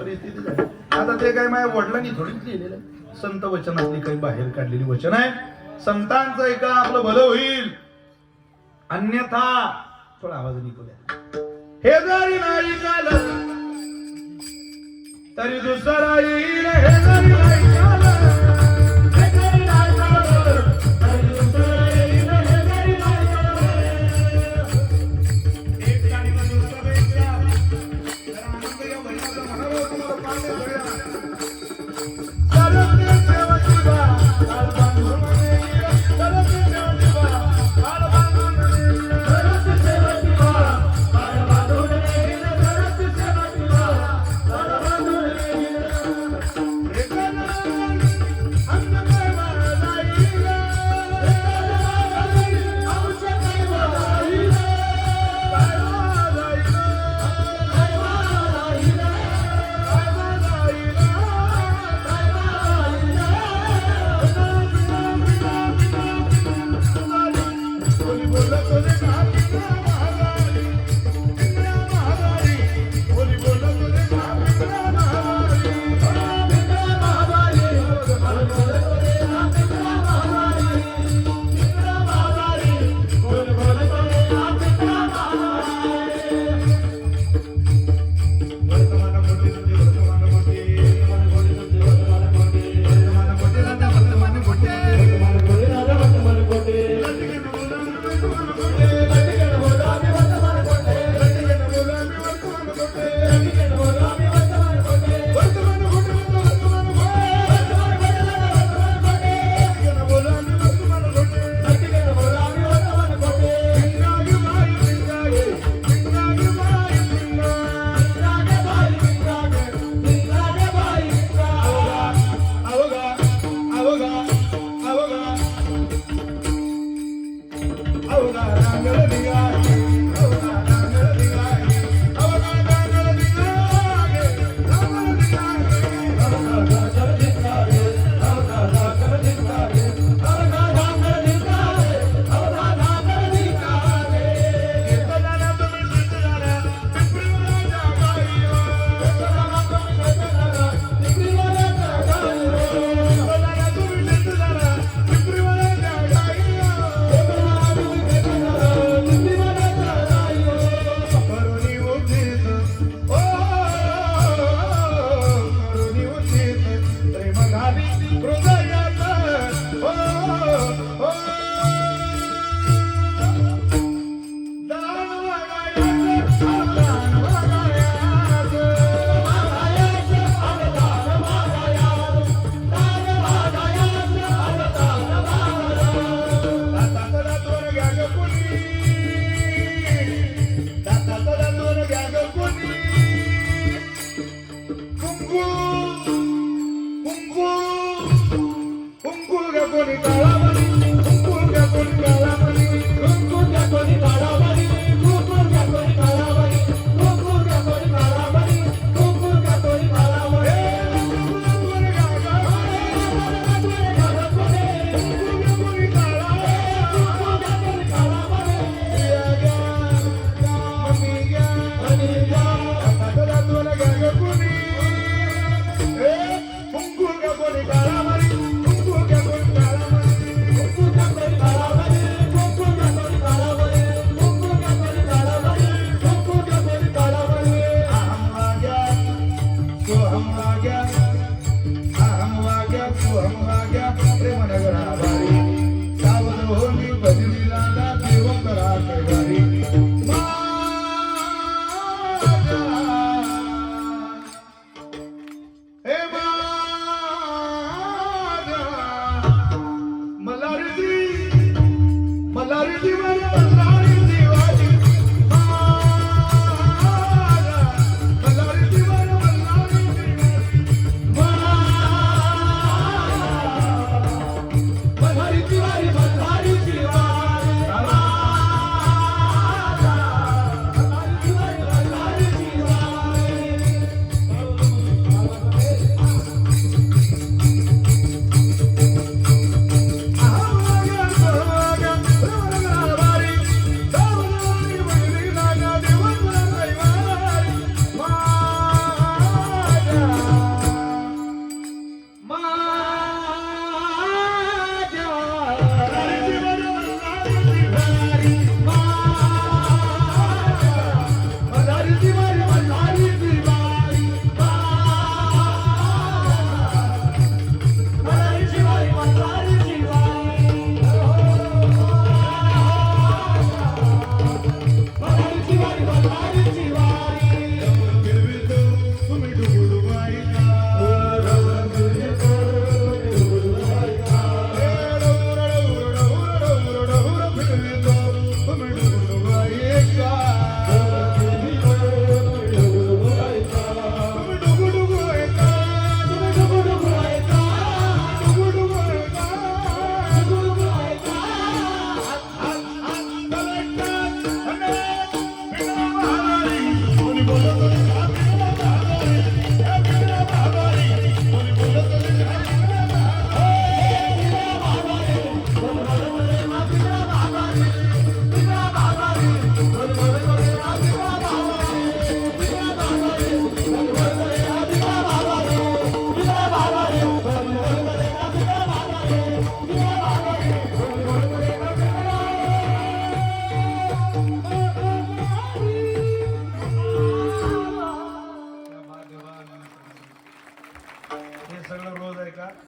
आता ते काय माझ्या वडिलांनी थोडीच लिहिलेलं संत वचनातली काही बाहेर काढलेली वचन आहे. संतांचं एका आपलं भलं होईल. अन्यथा थोडा आवाज निघूया. हे जरी नाही तरी दुसरा येईल हे जरी नाही con el calabani, con el.